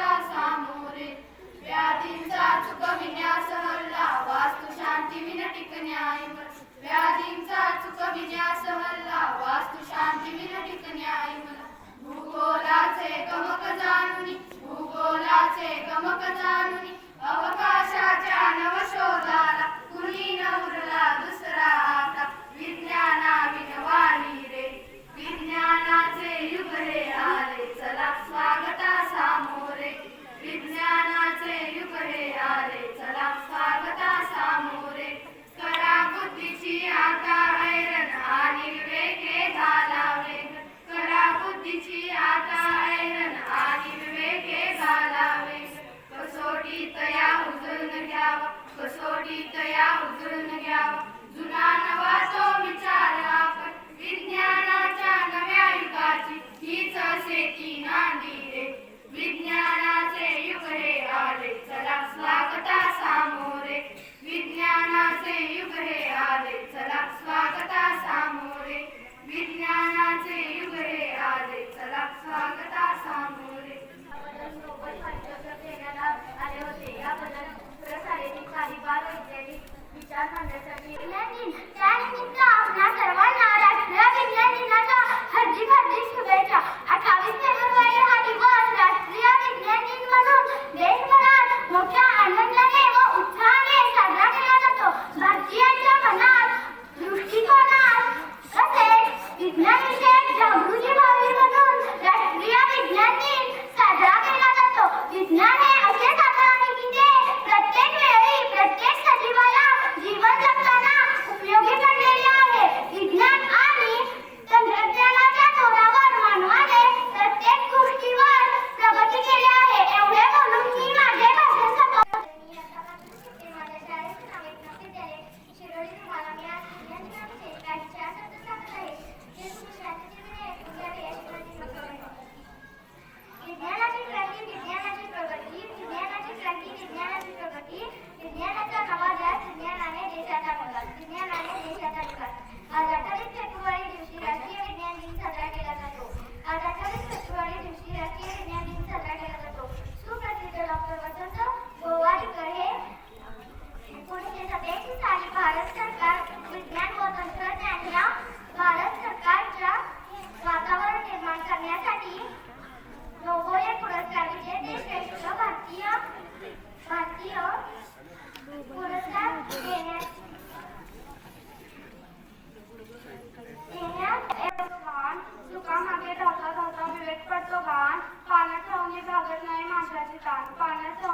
सामोरे व्याधींचा चुकविण्यास हल्ला वास्तू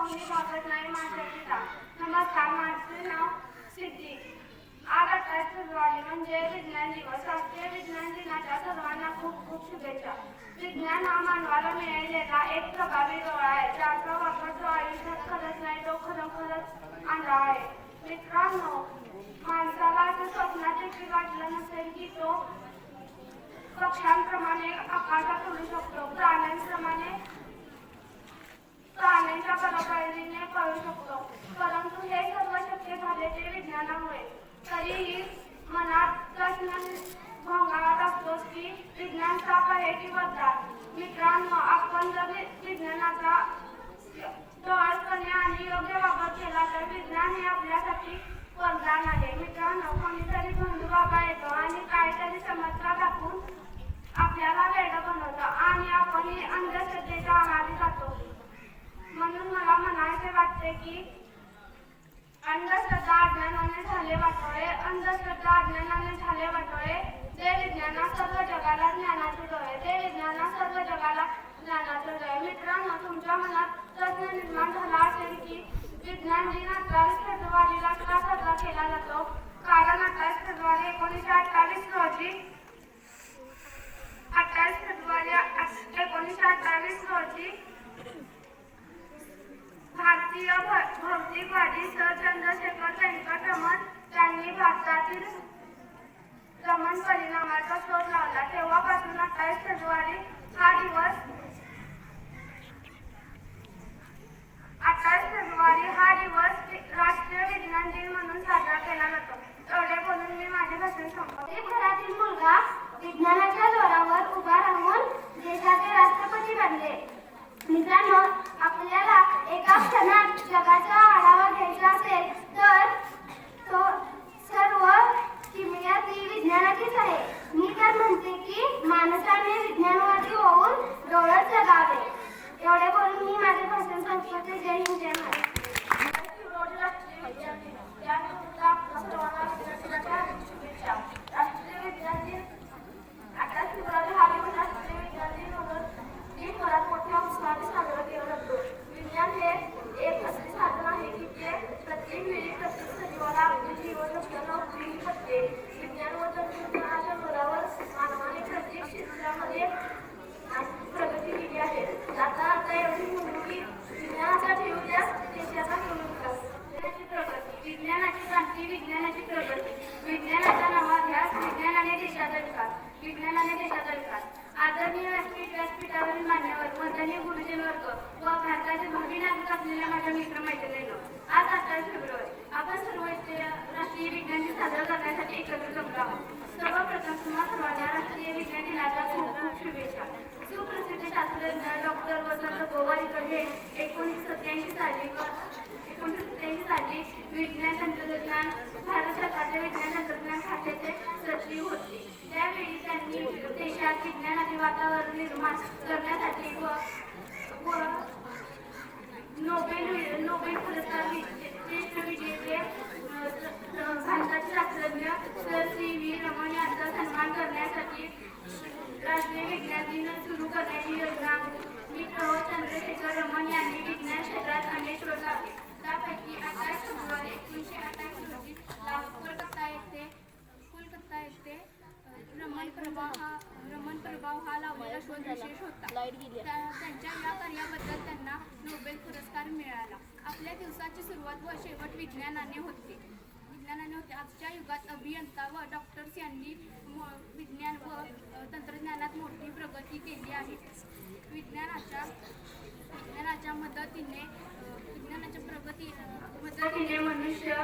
कोणी भागत नाही माझ्या जात. नमस्कार माझे नाव सिद्धी. आज अठ्ठावीस फेब्रुवारी म्हणजे विज्ञान दिवस. राष्ट्रीय विज्ञान दिनाच्या सर्वांना खूप खूप शुभेच्छा. विज्ञान हा मानवाला मिळालेला एक प्रभावी डोळा आहे. ज्याचा वापर जो आयुष्यात खरंच नाही तो खरोखरच आंधळा आहे. मित्रांनो माणसाला असं स्वप्नात देखील वाटलं नसेल की तो पक्ष्यांप्रमाणे आकाशात उडू शकतो. प्राण्यांप्रमाणे प्राण्यांच्या बरोबरीने कळू शकतो. परंतु हे सर्व शक्य झाले ते विज्ञानामुळे. तरीही मनात प्रश्न भोंगावत असतो की विज्ञान साप आहे की वरदान मित्रांनो आपण जर वि- विज्ञानाचा डोळसपणे आणि योग्य वापर केला तर विज्ञान हे आपल्यासाठी वरदान आहे. मित्रांनो कोणीतरी बंधू बाबा येतो. आणि काहीतरी समस्या दाखवून आपल्याला वेळ बनवतो आणि आपण अंधश्रद्धेच्या आहारी जातो. म्हणून मला म्हणायचे वाटते की अंधश्रद्धा अज्ञानाने झाले वाटोळे अंधश्रद्धा अज्ञानाने झाले वाटोळे. ते विज्ञाना सर्व जगाला ज्ञानाचे डोळे ते विज्ञाना सर्व जगाला ज्ञानाचे डोळे. मित्रांनो तुमच्या मनात प्रश्न निर्माण झाला असेल की विज्ञान दिन अठ्ठावीस फेब्रुवारीला का साजरा केला जातो? कारण अठ्ठावीस फेब्रुवारी एकोणीसशे अठ्ठावीस रोजी अठ्ठावीस फेब्रुवारी अठ- एकोणीसशे अठ्ठावीस रोजी भारतीय भौतिकवादी सर चंद्रशेखर व्यंकट त्यांनी भारतातील रमण परिणामाचा शोध लावला. तेव्हापासून अठ्ठावीस फेब्रुवारी हा दिवस अठ्ठावीस फेब्रुवारी हा दिवस राष्ट्रीय विज्ञान दिन म्हणून साजरा केला जातो. एवढे बोलून मी माझे भाषण संपवले घरातील मुलगा विज्ञानाच्या जोरावर उभा राहून देशाचे राष्ट्रपती बनले मित्रांनो आपल्याला एका क्षणात जगाचा आढावा घ्यायचा असेल तर तो सर्व किमया ती विज्ञानाचीच आहे मी तर म्हणते की माणसाने विज्ञानवादी होऊन डोळत जगावे एवढे बोलून मी माझे भाषण संपवते जय हिंद जय महाराज राष्ट्रीय विज्ञान दिन अठरा फेब्रुवारी हा दिवस राष्ट्रीय विज्ञान दिन म्हणून देशभरात मोठ्या उत्साहाने साजरा केला जातो विज्ञान हे एक असे साधन आहे की ते प्रत्येक वेळी प्रत्येक सजीवाला आपले जीवन जगताना उपयोगी पडते विज्ञान व तंत्रज्ञानाच्या जोरावर मानवाने प्रत्येक क्षेत्रामध्ये प्रगती केली आहे आता आता एवढी म्हणू की विज्ञानाचा ठेवल्यास देशाचा कमी विकास विज्ञानाची प्रगती विज्ञानाची प्रगती. विज्ञानाचा नवा ध्यास विज्ञानाने देशाचा विकास विज्ञानाने देशाचा विकास आदरणीय राष्ट्रीय व्यासपीठावरील मान्यवर वंदनीय गुरुजन वर्ग व भारताचे भावी नागरिक असलेल्या माझ्या मित्र मैत्रिणींनो आज अठ्ठावीस फेब्रुवारी. आपण सर्व राष्ट्रीय विज्ञान दिन साजरा करण्यासाठी एकत्र जमलो आहोत. सर्वप्रथम तुम्हा सर्वांना राष्ट्रीय विज्ञान दिनाच्या खूप शुभेच्छा. सुप्रसिद्ध शास्त्रज्ञ डॉक्टर वसंत गोवारीकर हे एकोणीस सत्याऐंशी साली एकोणीस सत्याऐंशी साली विज्ञान तंत्रज्ञान भारत सरकारच्या विज्ञान तंत्रज्ञान खात्याचे सचिव होते. त्यावेळी त्यांनी देशात विज्ञान आणि वातावरण निर्माण करण्यासाठी व व नोबेल नोबेल पुरस्कार विजे- ज्येष्ठ विजेते भारताचे शास्त्रज्ञ सर सी व्ही रमण यांचा सन्मान करण्यासाठी राष्ट्रीय विज्ञान दिन सुरू करण्याची योजना मी चंद्रशेखर रमण यांनी विज्ञान क्षेत्रात अनेक शोध त्यापैकी फेब्रुवारी एकोणीसशे अठ्ठावीस रोजी कोलकाता येथे कोलकाता येथे रमण प्रभाव हा रमण प्रभाव हा लावलेला शोध विशेष होता. त्या- त्यांच्या या कार्याबद्दल त्यांना नोबेल पुरस्कार मिळाला. आपल्या दिवसाची सुरुवात व शेवट विज्ञानाने होते. विज्ञानाने होते. आजच्या युगात अभियंता व डॉक्टर्स यांनी विज्ञान व तंत्रज्ञानात मोठी प्रगती केली आहे. विज्ञानाच्या विज्ञानाच्या मदतीने अ, विज्ञानाच्या प्रगती मदतीने मनुष्य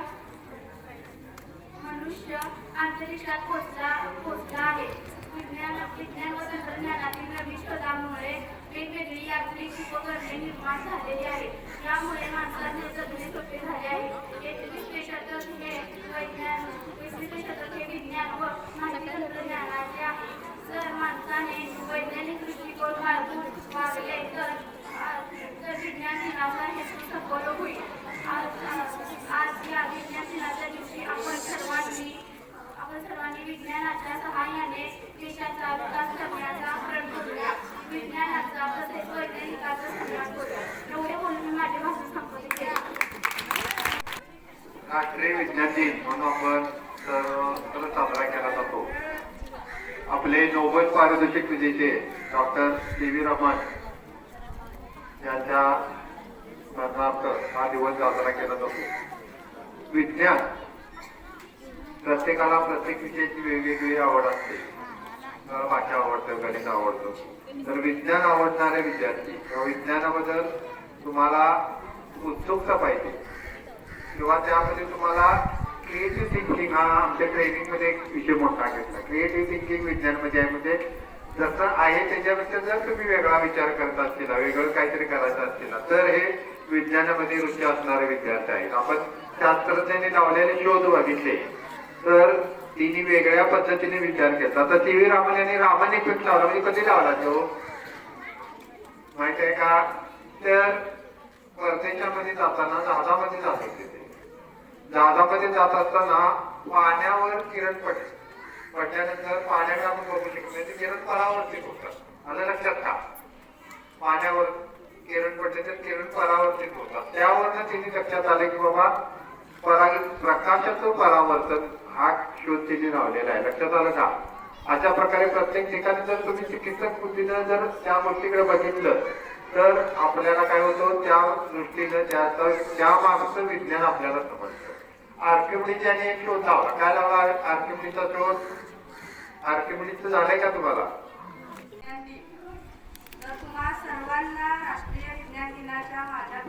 मनुष्य अंतरिक्षात पोचला पोचला आहे. विज्ञान विज्ञान व तंत्रज्ञानातील नवीन शोधामुळे वेगवेगळी यांत्रिक उपकरणे निर्माण झालेली आहे यामुळे माणसाने जगणे सोपे झाले आहे. एकवीसवे विश्लेषक हे वैज्ञान विश्लेषक हे विज्ञान व माहिती तंत्रज्ञानाचे आहे. जर माणसाने वैज्ञानिक दृष्टिकोन बाळगून वागले तर तर विज्ञान दिनाचा हेतू होईल आज आज या विज्ञान दिनाच्या दिवशी आपण सर्वांनी आपण सर्वांनी विज्ञानाच्या सहाय्याने देशाचा विकास करण्याचा प्रण करूया विज्ञानाचा तसेच वैज्ञानिकाचा सन्मान करूया एवढे बोलून माझे भाषण राष्ट्रीय विज्ञान दिन म्हणून आपण सर्वत्र साजरा केला जातो. आपले नोबेल पारितोषिक विजेते डॉक्टर सी व्ही रमण यांच्या स्मरणार्थ हा दिवस साजरा केला जातो. विज्ञान प्रत्येकाला प्रत्येक विषयाची वेगवेगळी आवड असते. भाषा आवडतं गणित आवडतं. तर विज्ञान आवडणारे विद्यार्थी किंवा विज्ञानाबद्दल तुम्हाला उत्सुकता पाहिजे. किंवा त्यामध्ये तुम्हाला क्रिएटिव्ह थिंकिंग हा आमच्या ट्रेनिंगमध्ये एक विषय मोठा घेतला. क्रिएटिव्ह थिंकिंग विज्ञानमध्ये आहे म्हणजे जसं आहे त्याच्यापेक्षा जर तुम्ही वेगळा विचार करत असतील वेगळं काहीतरी करायचं असतील तर हे विज्ञानामध्ये रुची असणारे विद्यार्थी आहेत. आपण शास्त्रज्ञांनी लावलेले शोध बघितले. तर तिने वेगळ्या पद्धतीने विचार केला. आता टी व्ही रामन यांनी रामाने इफेक्ट लावला. म्हणजे कधी लावला तो? माहीत आहे का? तर परदेशामध्ये जाताना जहाजामध्ये जात होते ते. जहाजामध्ये जात असताना पाण्यावर किरण पडले. पडल्यानंतर पाण्याकडे आपण बघू शकतो. नाही ते किरण परावर्तित होतात आलं लक्षात का? पाण्यावर किरण पडले तर किरण परावर्तित होतात त्यावरनं तिने लक्षात आले की बाबा परा प्रकाशाचं परावर्तन हा शोध तिने लावलेला आहे. लक्षात आलं का? अशा प्रकारे प्रत्येक ठिकाणी जर तुम्ही चिकित्सक बुद्धीनं जर त्या गोष्टीकडे बघितलं तर आपल्याला काय होतं? त्या दृष्टीनं त्याचं त्या मागचं विज्ञान आपल्याला समजतं. आर्किमिडीज यांनी एक शोध लावला काय लावला आर्किमिडीचा शोध? आर्किमिडीचं झालंय का तुम्हाला? विज्ञान सर्वांना राष्ट्रीय विज्ञान दिनाच्या माझ्या